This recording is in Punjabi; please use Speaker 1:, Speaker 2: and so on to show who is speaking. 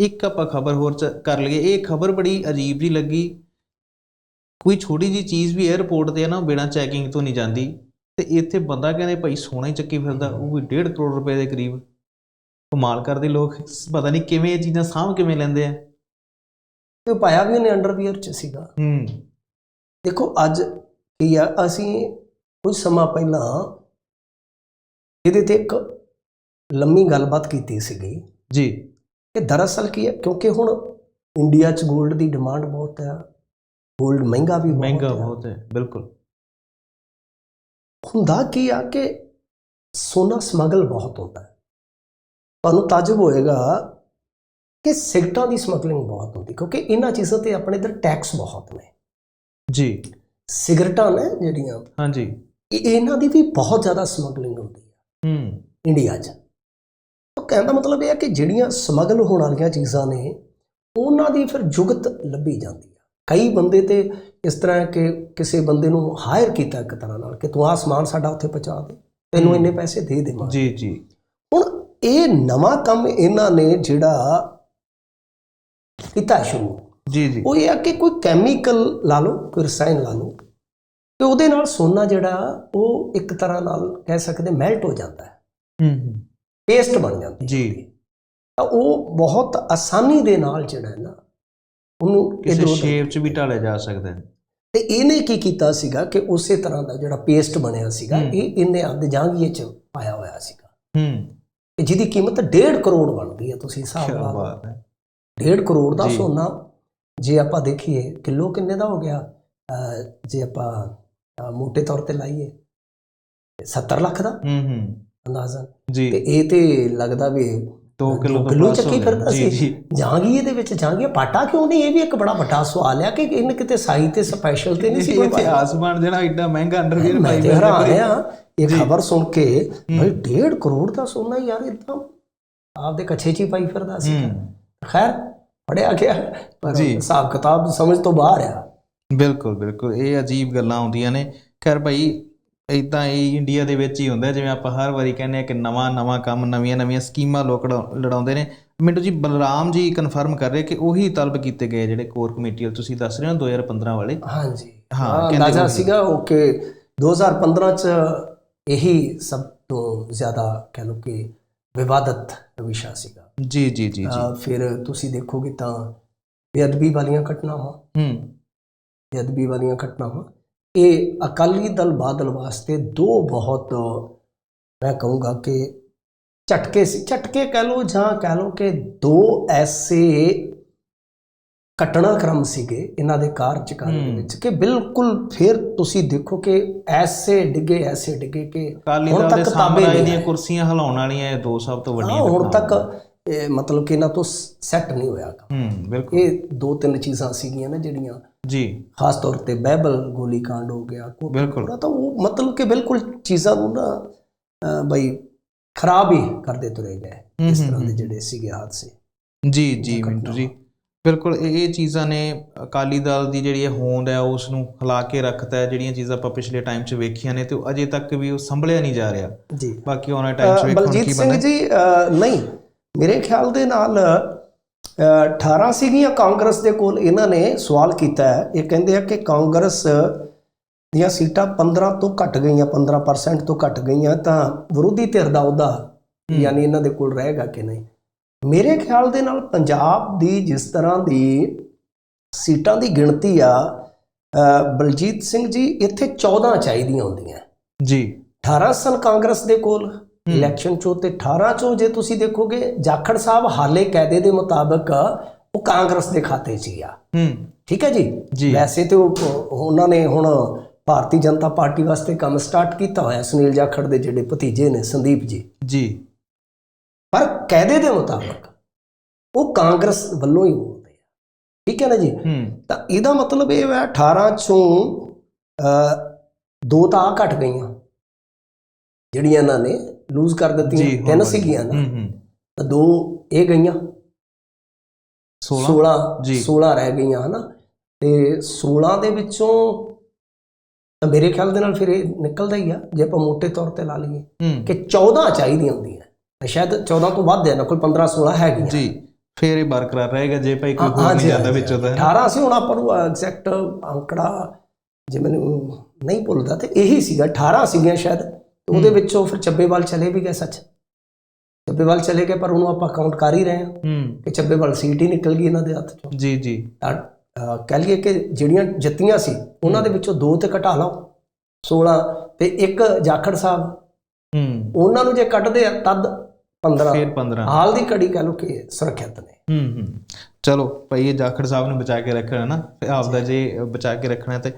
Speaker 1: ਇੱਕ ਆਪਾਂ ਖਬਰ ਹੋਰ ਚ- ਕਰ ਲਈਏ। ਇਹ ਖਬਰ ਬੜੀ ਅਜੀਬ ਜੀ ਲੱਗੀ। ਕੋਈ ਛੋਟੀ ਜੀ ਚੀਜ਼ ਵੀ 에ਅਰਪੋਰਟ ਤੇ ਹੈ ਨਾ ਬਿਨਾਂ ਚੈਕਿੰਗ ਤੋਂ ਨਹੀਂ ਜਾਂਦੀ। ਤੇ ਇੱਥੇ ਬੰਦਾ ਕਹਿੰਦੇ ਭਾਈ ਸੋਨਾ ਹੀ ਚੱਕੀ ਫਿਰਦਾ ਉਹ ਵੀ 1.5 ਕਰੋੜ ਰੁਪਏ ਦੇ ਕਰੀਬ। ਕਮਾਲ ਕਰਦੇ ਲੋਕ। ਪਤਾ ਨਹੀਂ ਕਿਵੇਂ ਇਹ ਚੀਜ਼ਾਂ ਸਾਂਭ ਕਿਵੇਂ ਲੈਂਦੇ ਆ।
Speaker 2: ਤੇ ਪਾਇਆ ਵੀ ਉਹਨੇ ਅੰਡਰਵੀਅਰ ਚ ਸੀਗਾ।
Speaker 1: ਹੂੰ।
Speaker 2: ਦੇਖੋ ਅੱਜ ਕੀ ਆ ਅਸੀਂ ਕੁਝ ਸਮਾਂ ਪਹਿਲਾਂ ਇਹਦੇ ਤੇ ਇੱਕ ਲੰਮੀ ਗੱਲਬਾਤ ਕੀਤੀ ਸੀਗੀ।
Speaker 1: ਜੀ।
Speaker 2: ਕਿ ਦਰਅਸਲ ਕੀ ਹੈ? ਕਿਉਂਕਿ ਹੁਣ ਇੰਡੀਆ 'ਚ 골ਡ ਦੀ ਡਿਮਾਂਡ ਬਹੁਤ ਹੈ 골ਡ ਮਹਿੰਗਾ ਵੀ
Speaker 1: ਮਹਿੰਗਾ। ਬਹੁਤ ਹੈ ਬਿਲਕੁਲ।
Speaker 2: ਹੁੰਦਾ ਕੀ ਆ ਕਿ ਸੋਨਾ ਸਮਗਲ ਬਹੁਤ ਹੁੰਦਾ ਹੈ। ਤੁਹਾਨੂੰ ਤਾਜਬ ਹੋਏਗਾ ਕਿ ਸਿਗਰਟਾਂ ਦੀ ਸਮਗਲਿੰਗ ਬਹੁਤ ਹੁੰਦੀ ਕਿਉਂਕਿ ਇਹਨਾਂ ਚੀਜ਼ਾਂ ਤੇ ਆਪਣੇ ਇਧਰ ਟੈਕਸ ਬਹੁਤ ਨੇ।
Speaker 1: ਜੀ।
Speaker 2: ਸਿਗਰਟਾਂ ਨੇ ਜਿਹੜੀਆਂ
Speaker 1: ਹਾਂਜੀ।
Speaker 2: ਇਹ- ਇਹਨਾਂ ਦੀ ਵੀ ਬਹੁਤ ਜ਼ਿਆਦਾ ਸਮਗਲਿੰਗ ਹੁੰਦੀ ਹੈ।
Speaker 1: ਹੂੰ।
Speaker 2: ਇੰਡੀਆ 'ਚ। ਕਹਿਣ ਦਾ ਮਤਲਬ ਇਹ ਹੈ ਕਿ ਜਿਹੜੀਆਂ ਸਮਗਲ ਹੋਣ ਵਾਲੀਆਂ ਚੀਜ਼ਾਂ ਨੇ ਉਹਨਾਂ ਦੀ ਫਿਰ ਜੁਗਤ ਲੱਭੀ ਜਾਂਦੀ ਹੈ ਕਈ ਬੰਦੇ ਤੇ ਇਸ ਤਰ੍ਹਾਂ ਕਿ ਕਿਸੇ ਬੰਦੇ ਨੂੰ ਹਾਇਰ ਕੀਤਾ ਇੱਕ ਤਰ੍ਹਾਂ ਨਾਲ ਕਿ ਤੂੰ ਆਹ ਸਮਾਨ ਸਾਡਾ ਉੱਥੇ ਪਹੁੰਚਾ ਦੇ ਤੈਨੂੰ ਇੰਨੇ ਪੈਸੇ ਦੇ ਦੇਵਾਂ
Speaker 1: ਜੀ ਜੀ।
Speaker 2: ਹੁਣ ਇਹ ਨਵਾਂ ਕੰਮ ਇਹਨਾਂ ਨੇ ਜਿਹੜਾ ਕੀਤਾ ਸ਼ੁਰੂ
Speaker 1: ਜੀ ਜੀ।
Speaker 2: ਉਹ ਇਹ ਹੈ ਕਿ ਕੋਈ ਕੈਮੀਕਲ ਲਾ ਲਓ ਕੋਈ ਰਸਾਇਣ ਲਾ ਲਓ ਤੇ ਉਹਦੇ ਨਾਲ ਸੋਨਾ ਜਿਹੜਾ ਉਹ ਇੱਕ ਤਰ੍ਹਾਂ ਨਾਲ ਕਹਿ ਸਕਦੇ ਮੈਲਟ ਹੋ ਜਾਂਦਾ ਹੈ।
Speaker 1: ਹੂੰ ਹੂੰ।
Speaker 2: ਪੇਸਟ ਬਣ ਜਾਂਦੀ
Speaker 1: ਜੀ।
Speaker 2: ਤਾਂ ਉਹ ਬਹੁਤ ਆਸਾਨੀ ਦੇ ਨਾਲ ਜਿਹੜਾ ਹੈ ਨਾ ਉਹਨੂੰ
Speaker 1: ਕਿਸੇ ਸ਼ੇਪ 'ਚ ਵੀ ਢਾਲਿਆ ਜਾ ਸਕਦਾ ਹੈ।
Speaker 2: ਤੇ ਇਹਨੇ ਕੀ ਕੀਤਾ ਸੀਗਾ ਕਿ ਉਸੇ ਤਰ੍ਹਾਂ ਦਾ ਜਿਹੜਾ ਪੇਸਟ ਬਣਿਆ ਸੀਗਾ। ਇਹ ਇਹਨੇ ਆਪਦੇ ਜਾਂਗੀਏ ਚ ਪਾਇਆ ਹੋਇਆ ਸੀਗਾ।
Speaker 1: ਹੂੰ।
Speaker 2: ਤੇ ਜਿਹਦੀ ਕੀਮਤ 1.5 ਕਰੋੜ ਬਣਦੀ ਹੈ ਤੁਸੀਂ ਹਿਸਾਬ ਲਾ ਲਓ।
Speaker 1: ਬਾਤ ਹੈ।
Speaker 2: 1.5 ਕਰੋੜ ਦਾ। ਸੋਨਾ ਜੇ ਆਪਾਂ ਦੇਖੀਏ ਕਿਲੋ ਕਿੰਨੇ ਦਾ ਹੋ ਗਿਆ? ਜੇ ਆਪਾਂ ਮੋٹے ਤੌਰ ਤੇ ਲਾਈਏ 70 ਲੱਖ ਦਾ?
Speaker 1: ਹੂੰ ਹੂੰ।
Speaker 2: ਅੰਦਾਜ਼ਨ
Speaker 1: ਜੀ।
Speaker 2: ਤੇ ਇਹ ਤੇ ਲੱਗਦਾ ਵੀ
Speaker 1: 2 ਕਿਲੋ ਤੋਂ
Speaker 2: ਕਿਲੋ ਚੱਕੀ। ਫਿਰਦਾ ਸੀ।
Speaker 1: ਜੀ
Speaker 2: ਜਾਂਗੀਏ ਦੇ ਵਿੱਚ ਜਾਂਗੀਆ ਪਾਟਾ ਕਿਉਂ ਨਹੀਂ? ਇਹ ਵੀ ਇੱਕ ਬੜਾ ਵੱਡਾ ਸਵਾਲ ਹੈ ਕਿ ਇਹਨੇ ਕਿਤੇ ਸਾਈ ਤੇ ਸਪੈਸ਼ਲ ਤੇ ਨਹੀਂ ਸੀ ਕੋਈ
Speaker 1: ਇਤਿਹਾਸ ਬਣ ਜਿਹੜਾ ਐਡਾ ਮਹਿੰਗਾ ਅੰਡਰਵੀਅਰ
Speaker 2: ਮੈਂ ਤੇ
Speaker 1: ਫਿਰਦਾ
Speaker 2: ਹੈਰਾਨ। ਆ ਇਹ। ਖਬਰ ਸੁਣ ਕੇ ਭਾਈ 1.5 ਕਰੋੜ ਦਾ ਸੋਨਾ ਯਾਰ ਇਦਾਂ। ਆਪਦੇ ਕੱਛੇ 'ਚ ਹੀ ਪਾਈ ਫਿਰਦਾ ਸੀ। ਖੈਰ ਪੜਿਆ ਗਿਆ ਪਰ। ਹਿਸਾਬ ਕਿਤਾਬ ਸਮਝ ਤੋਂ ਬਾਹਰ ਆ।
Speaker 1: ਬਿਲਕੁਲ ਬਿਲਕੁਲ। ਇਹ ਅਜੀਬ ਗੱਲਾਂ ਆਉਂਦੀਆਂ ਨੇ। ਖੈਰ ਭਾਈ ਇਦਾਂ ਇਹ ਇੰਡੀਆ ਦੇ ਵਿੱਚ ਹੀ ਹੁੰਦਾ ਜਿਵੇਂ ਆਪਾਂ ਹਰ ਵਾਰੀ ਕਹਿੰਦੇ ਆ ਕਿ ਨਵਾਂ ਨਵਾਂ ਕੰਮ ਨਵੀਆਂ ਨਵੀਆਂ ਸਕੀਮਾਂ ਲੋਕ ਲੜਾ- ਲੜਾਉਂਦੇ ਨੇ। ਮਿੰਟੂ ਜੀ ਬਲਰਾਮ ਜੀ ਕਨਫਰਮ ਕਰ ਰਹੇ ਕਿ ਉਹੀ ਤਲਬ ਕੀਤੇ ਗਏ ਜਿਹੜੇ ਕੋਰ ਕਮੇਟੀ ਵਾਲੇ ਤੁਸੀਂ ਦੱਸ ਰਹੇ ਹੋ 2015 ਵਾਲੇ?
Speaker 2: ਹਾਂਜੀ।
Speaker 1: ਹਾਂ,
Speaker 2: ਹਾਂ ਅੰਦਾਜ਼ਾ। ਸੀਗਾ ਉਹ ਕਿ 2015 ਚ ਇਹੀ ਸਭ ਤੋਂ ਜ਼ਿਆਦਾ ਕਹਿ ਲਓ ਕਿ ਵਿਵਾਦਤ ਵਿਸ਼ਾ ਸੀਗਾ।
Speaker 1: ਜੀ ਜੀ ਜੀ ਜੀ।
Speaker 2: ਫਿਰ ਤੁਸੀਂ ਦੇਖੋਗੇ ਤਾਂ ਬੇਅਦਬੀ ਵਾਲੀਆਂ ਘਟਨਾਵਾਂ।
Speaker 1: ਹੂੰ।
Speaker 2: ਬੇਅਦਬੀ ਵਾਲੀਆਂ ਘਟਨਾਵਾਂ। ਇਹ ਅਕਾਲੀ ਦਲ ਬਾਦਲ ਵਾਸਤੇ ਦੋ ਬਹੁਤ ਮੈਂ ਕਹੂੰਗਾ ਕਿ ਝਟਕੇ ਸੀ ਝਟਕੇ ਕਹਿ ਲਓ ਜਾਂ ਕਹਿ ਲਓ ਕਿ ਦੋ ਐਸੇ ਘਟਨਾਕ੍ਰਮ ਸੀਗੇ ਇਹਨਾਂ ਦੇ ਕਾਰਜਕਾਲ ਦੇ। ਵਿੱਚ ਕਿ ਬਿਲਕੁਲ ਫਿਰ ਤੁਸੀਂ ਦੇਖੋ ਕਿ ਐਸੇ ਡਿੱਗੇ ਐਸੇ ਡਿੱਗੇ ਕਿ ਹੁਣ ਤੱਕ
Speaker 1: ਸਾਹਮਣੇ ਦੀਆਂ। ਕੁਰਸੀਆਂ ਹਿਲਾਉਣ ਵਾਲੀਆਂ ਇਹ ਦੋ ਸਭ ਤੋਂ ਵੱਡੀਆਂ
Speaker 2: ਹੁਣ ਤੱਕ ਮਤਲਬ ਕਿ ਇਹਨਾਂ ਤੋਂ ਸੈੱਟ ਨਹੀਂ ਹੋਇਆ।
Speaker 1: ਹੂੰ ਬਿਲਕੁਲ
Speaker 2: ਇਹ ਦੋ ਤਿੰਨ ਚੀਜ਼ਾਂ ਸੀਗੀਆਂ ਨਾ ਜਿਹੜੀਆਂ
Speaker 1: ਜੀ।
Speaker 2: ਖਾਸ ਤੌਰ ਤੇ ਬਾਈਬਲ ਗੋਲੀकांड ਹੋ ਗਿਆ ਕੋਟਕਪੂਰਾ
Speaker 1: ਬਿਲਕੁਲ।
Speaker 2: ਤਾਂ ਉਹ ਮਤਲਬ ਕਿ ਬਿਲਕੁਲ ਚੀਜ਼ਾਂ ਨੂੰ ਨਾ ਬਈ ਖਰਾਬ ਹੀ ਕਰਦੇ ਤੁਰੇ ਗਏ ਇਸ ਤਰ੍ਹਾਂ ਦੇ। ਜਿਹੜੇ ਸੀਗੇ ਹਾਦਸੇ।
Speaker 1: ਜੀ ਜੀ। ਮਿੰਟੂ ਜੀ। ਬਿਲਕੁਲ ਇਹ ਚੀਜ਼ਾਂ ਨੇ ਅਕਾਲੀ ਦਲ ਦੀ ਜਿਹੜੀ ਇਹ ਹੋਂਦ ਹੈ ਉਸ ਨੂੰ ਹਿਲਾ ਕੇ ਰੱਖਤਾ ਹੈ ਜਿਹੜੀਆਂ ਚੀਜ਼ਾਂ ਆਪਾਂ ਪਿਛਲੇ ਟਾਈਮ 'ਚ ਵੇਖੀਆਂ ਨੇ ਤੇ ਉਹ ਅਜੇ ਤੱਕ ਵੀ ਉਹ ਸੰਭਲਿਆ ਨਹੀਂ ਜਾ ਰਿਹਾ।
Speaker 2: ਜੀ।
Speaker 1: ਬਾਕੀ ਆਉਣ ਵਾਲੇ ਟਾਈਮ 'ਚ
Speaker 2: ਅਹ,
Speaker 1: ਵੇਖੋ ਹੁਣ
Speaker 2: ਬਲਜੀਤ
Speaker 1: ਕੀ
Speaker 2: ਸਿੰਘ
Speaker 1: ਬਣਦਾ।
Speaker 2: ਜੀ ਨਹੀਂ। ਮੇਰੇ ਖਿਆਲ ਦੇ ਨਾਲ 18 ਸੀਗੀਆਂ ਕਾਂਗਰਸ ਦੇ ਕੋਲ ਇਹਨਾਂ ਨੇ ਸਵਾਲ ਕੀਤਾ ਹੈ ਇਹ ਕਹਿੰਦੇ ਆ ਕਿ ਕਾਂਗਰਸ ਦੀਆਂ ਸੀਟਾਂ 15 ਤੋਂ ਘਟ ਗਈਆਂ 15% ਤੋਂ ਘਟ ਗਈਆਂ ਤਾਂ ਵਿਰੋਧੀ ਧਿਰ ਦਾ ਉਹਦਾ। ਯਾਨੀ ਇਹਨਾਂ ਦੇ ਕੋਲ ਰਹੇਗਾ ਕਿ ਨਹੀਂ ਮੇਰੇ ਖਿਆਲ ਦੇ ਨਾਲ ਪੰਜਾਬ ਦੀ ਜਿਸ ਤਰ੍ਹਾਂ ਦੀ ਸੀਟਾਂ ਦੀ ਗਿਣਤੀ ਆ ਬਲਜੀਤ ਸਿੰਘ ਜੀ ਇੱਥੇ 14 ਚਾਹੀਦੀਆਂ ਹੁੰਦੀਆਂ
Speaker 1: ਜੀ
Speaker 2: 18 ਸਨ ਕਾਂਗਰਸ ਦੇ ਕੋਲ। ਇਲੈਕਸ਼ਨ ਚੋਂ ਤੇ 18 ਚੋਂ ਜੇ ਤੁਸੀਂ ਦੇਖੋਗੇ ਜਾਖੜ ਸਾਹਿਬ ਹਾਲੇ ਕਾਇਦੇ ਦੇ ਮੁਤਾਬਕ ਉਹ ਕਾਂਗਰਸ ਦੇ ਖਾਤੇ 'ਚ ਹੀ ਆ।
Speaker 1: ਹੂੰ।
Speaker 2: ਠੀਕ ਹੈ ਜੀ? ਵੈਸੇ ਤੇ ਉਹ ਉਹਨਾਂ ਨੇ ਹੁਣ ਭਾਰਤੀ ਜਨਤਾ ਪਾਰਟੀ ਵਾਸਤੇ ਕੰਮ ਸਟਾਰਟ ਕੀਤਾ ਹੋਇਆ ਸੁਨੀਲ ਜਾਖੜ ਦੇ ਜਿਹੜੇ ਭਤੀਜੇ ਨੇ ਸੰਦੀਪ ਜੀ।
Speaker 1: ਜੀ।
Speaker 2: ਪਰ ਕਾਇਦੇ ਦੇ ਮੁਤਾਬਕ ਉਹ ਕਾਂਗਰਸ ਵੱਲੋਂ ਹੀ ਬੋਲਦੇ ਆ। ਠੀਕ ਹੈ ਨਾ ਜੀ?
Speaker 1: ਹੂੰ।
Speaker 2: ਤਾਂ ਇਹਦਾ ਮਤਲਬ ਇਹ ਹੈ 18 ਚੋਂ ਅ, ਦੋ ਤਾਂ ਘਟ ਗਈਆਂ ਜਿਹੜੀਆਂ ਇਹਨਾਂ ਨੇ ਲੂਜ਼ ਕਰ ਦਿੱਤੀਆਂ ਤਿੰਨ। ਸੀਗੀਆਂ ਨਾ।
Speaker 1: ਹੂੰ ਹੂੰ।
Speaker 2: ਤਾਂ ਦੋ ਇਹ ਗਈਆਂ।
Speaker 1: 16
Speaker 2: 16
Speaker 1: ਜੀ।
Speaker 2: 16 ਰਹਿ ਗਈਆਂ ਹਨਾ। ਤੇ 16 ਦੇ ਵਿੱਚੋਂ ਤਾਂ ਮੇਰੇ ਖਿਆਲ ਦੇ ਨਾਲ ਫਿਰ ਇਹ ਨਿਕਲਦਾ ਹੀ ਆ ਜੇ ਆਪਾਂ ਮੋٹے ਤੌਰ ਤੇ ਲਾ ਲਈਏ।
Speaker 1: ਹੂੰ।
Speaker 2: ਕਿ 14 ਚਾਹੀਦੀਆਂ ਹੁੰਦੀਆਂ। ਤਾਂ ਸ਼ਾਇਦ 14 ਤੋਂ ਵੱਧ ਹੈ ਨਾ ਕੋਈ 15 16 ਹੈਗੀਆਂ।
Speaker 1: ਜੀ ਫੇਰ ਇਹ ਬਰਕਰਾਰ ਰਹੇਗਾ ਜੇ ਭਾਈ ਕੋਈ
Speaker 2: ਹਾਂ,
Speaker 1: ਹੋਰ ਨਹੀਂ ਜਾਂਦਾ ਵਿੱਚੋਂ ਤਾਂ।
Speaker 2: 18 ਸੀ ਹੁਣ ਆਪਾਂ ਨੂੰ ਐਗਜ਼ੈਕਟ ਅੰਕੜਾ ਜੇ ਮੈਨੂੰ ਨਹੀਂ ਭੁੱਲਦਾ ਤੇ ਇਹੀ ਸੀਗਾ 18 ਸੀਗੀਆਂ ਸ਼ਾਇਦ। ਤੇ ਉਹਦੇ ਵਿੱਚੋਂ ਫਿਰ ਚੱਬੇਵਾਲ ਚਲੇ ਵੀ ਗਏ ਸੱਚ। ਚੱਬੇਵਾਲ ਚਲੇ ਗਏ ਪਰ ਉਹਨੂੰ ਆਪਾਂ ਕਾਊਂਟ ਕਰ ਹੀ ਰਹੇ ਹਾਂ ਕਿ ਚੱਬੇਵਾਲ ਸੀਟ ਹੀ ਨਿਕਲ ਗਈ ਇਹਨਾਂ ਦੇ ਹੱਥ ਚੋਂ।
Speaker 1: ਜੀ ਜੀ।
Speaker 2: ਤਾਂ ਕਹਿ ਲਈਏ ਕਿ ਜਿਹੜੀਆਂ ਜਿੱਤੀਆਂ ਸੀ ਉਹਨਾਂ ਦੇ ਵਿੱਚੋਂ ਦੋ ਤੇ ਘਟਾ ਲਓ। 16 ਤੇ ਇੱਕ ਜਾਖੜ ਸਾਹਿਬ।
Speaker 1: ਹੂੰ।
Speaker 2: ਉਹਨਾਂ ਨੂੰ ਜੇ ਕੱਢਦੇ ਆ ਤਦ 15
Speaker 1: ਫੇਰ 15
Speaker 2: ਹਾਲ ਦੀ ਘੜੀ ਕਹ ਲਓ ਕਿ ਸੁਰੱਖਿਅਤ ਨੇ।
Speaker 1: ਹੂੰ ਹੂੰ। ਚਲੋ ਭਾਈ ਇਹ ਜਾਖੜ ਸਾਹਿਬ ਨੂੰ ਬਚਾ ਕੇ ਰੱਖਣਾ ਨਾ ਤੇ ਆਪਦਾ ਜੇ ਬਚਾ ਕੇ ਰੱਖਣਾ ਤੇ